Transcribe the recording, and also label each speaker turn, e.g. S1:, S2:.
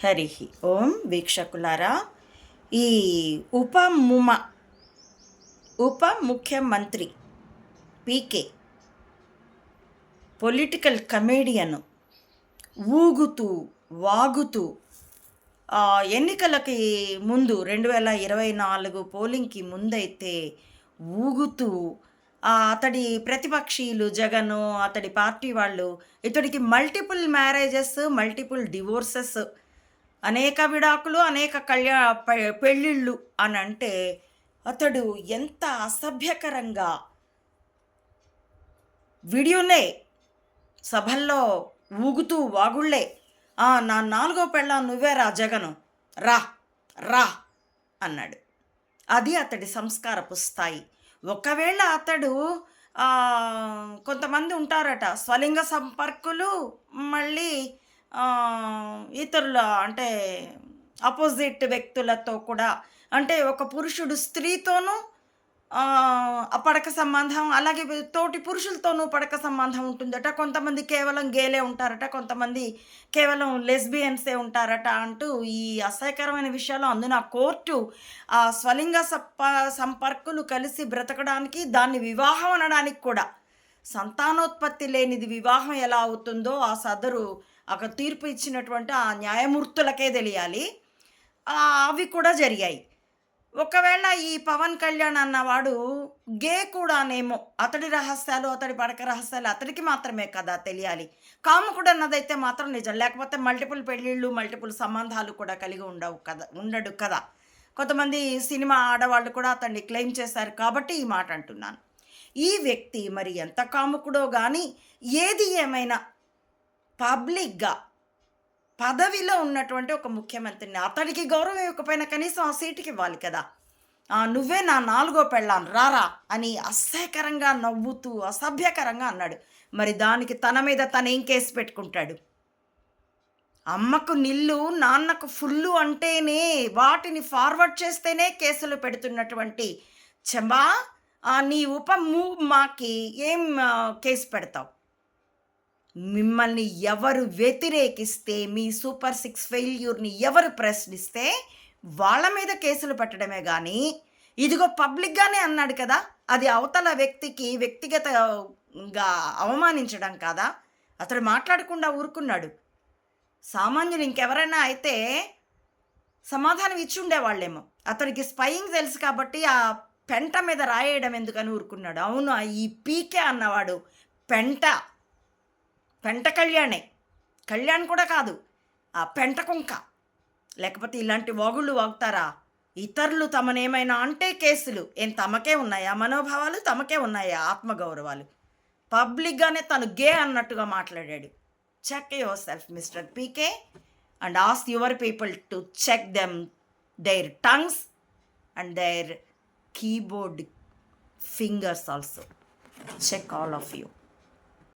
S1: హరి ఓం వీక్షకులారా ఈ ఉప ముమ ఉప ముఖ్యమంత్రి పీకే పొలిటికల్ కమేడియన్ ఊగుతూ వాగుతూ ఎన్నికలకి ముందు రెండు వేల ఇరవై నాలుగు పోలింగ్కి ముందైతే ఊగుతూ అతడి ప్రతిపక్షీయులు జగన్ అతడి పార్టీ వాళ్ళు ఇతడికి మల్టిపుల్ మ్యారేజెస్ మల్టిపుల్ డివోర్సెస్ అనేక విడాకులు అనేక కళ్యా పె- పెళ్ళిళ్ళు అని అంటే అతడు ఎంత అసభ్యకరంగా వీడియోనే సభల్లో ఊగుతూ వాగుళ్ళే. "ఆ, నా నాలుగో పెళ్ళ నువ్వేరా జగను. రా రా అన్నాడు. అది అతడి సంస్కారపు స్థాయి. ఒకవేళ అతడు కొంతమంది ఉంటారట స్వలింగ సంపర్కులు మళ్ళీ ఇతరుల అంటే అపోజిట్ వ్యక్తులతో కూడా అంటే ఒక పురుషుడు స్త్రీతోనూ పడక సంబంధం అలాగే తోటి పురుషులతోనూ పడక సంబంధం ఉంటుందట. కొంతమంది కేవలం గేలే ఉంటారట కొంతమంది కేవలం లెస్బియన్సే ఉంటారట అంటూ ఈ అసహ్యకరమైన విషయాలు అందున కోర్టు ఆ స్వలింగ సప్ప సంపర్కులు కలిసి బ్రతకడానికి దాన్ని వివాహం అనడానికి కూడా సంతానోత్పత్తి లేనిది వివాహం ఎలా అవుతుందో ఆ సదరు ఒక తీర్పు ఇచ్చినటువంటి ఆ న్యాయమూర్తులకే తెలియాలి. అవి కూడా జరిగాయి. ఒకవేళ ఈ పవన్ కళ్యాణ్ అన్నవాడు గే కూడానేమో అతడి రహస్యాలు అతడి పడక రహస్యాలు అతడికి మాత్రమే కదా తెలియాలి. కాముకుడు అన్నదైతే మాత్రం నిజం. లేకపోతే మల్టిపుల్ పెళ్ళిళ్ళు మల్టిపుల్ సంబంధాలు కూడా కలిగి ఉండవు కదా ఉండడు కదా. కొంతమంది సినిమా ఆడవాళ్ళు కూడా అతన్ని క్లెయిమ్ చేశారు కాబట్టి ఈ మాట అంటున్నాను. ఈ వ్యక్తి మరి ఎంత కాముకుడో కానీ ఏది ఏమైనా పబ్లిక్గా పదవిలో ఉన్నటువంటి ఒక ముఖ్యమంత్రిని అతడికి గౌరవం ఇవ్వకపోయినా కనీసం ఆ సీటుకి ఇవ్వాలి కదా. ఆ, నువ్వే నా నాలుగో పెళ్ళాను రారా అని అసహ్యకరంగా నవ్వుతూ అసభ్యకరంగా అన్నాడు. మరి దానికి తన మీద తను ఏం కేసు పెట్టుకుంటాడు? అమ్మకు నిల్లు నాన్నకు ఫుల్లు అంటేనే వాటిని ఫార్వర్డ్ చేస్తేనే కేసులు పెడుతున్నటువంటి చెంబా నీ ఉప మాకి ఏం కేసు పెడతావు? మిమ్మల్ని ఎవరు వ్యతిరేకిస్తే మీ సూపర్ సిక్స్ ఫెయిల్యూర్ని ఎవరు ప్రశ్నిస్తే వాళ్ళ మీద కేసులు పెట్టడమే కానీ ఇదిగో పబ్లిక్గానే అన్నాడు కదా అది అవతల వ్యక్తికి వ్యక్తిగతంగా అవమానించడం కాదా? అతడు మాట్లాడకుండా ఊరుకున్నాడు. సామాన్యులు ఇంకెవరైనా అయితే సమాధానం ఇచ్చి ఉండేవాళ్ళేమో. అతనికి స్పయింగ్ తెలుసు కాబట్టి ఆ పెంట మీద రాయడం ఎందుకని ఊరుకున్నాడు? అవును ఆ ఈ పీకే అన్నవాడు పెంట. పెంట కళ్యాణే. కళ్యాణ్ కూడా కాదు ఆ పెంట కుంక. లేకపోతే ఇలాంటి వాగుళ్ళు వాగుతారా? ఇతరులు తమనేమైనా అంటే కేసులు. ఏం తమకే ఉన్నాయా మనోభావాలు? తమకే ఉన్నాయా ఆత్మగౌరవాలు? పబ్లిక్గానే తను గే అన్నట్టుగా మాట్లాడాడు. Check yourself mister PK and ask your people to check them their tongues and their keyboard fingers also. Check all of you.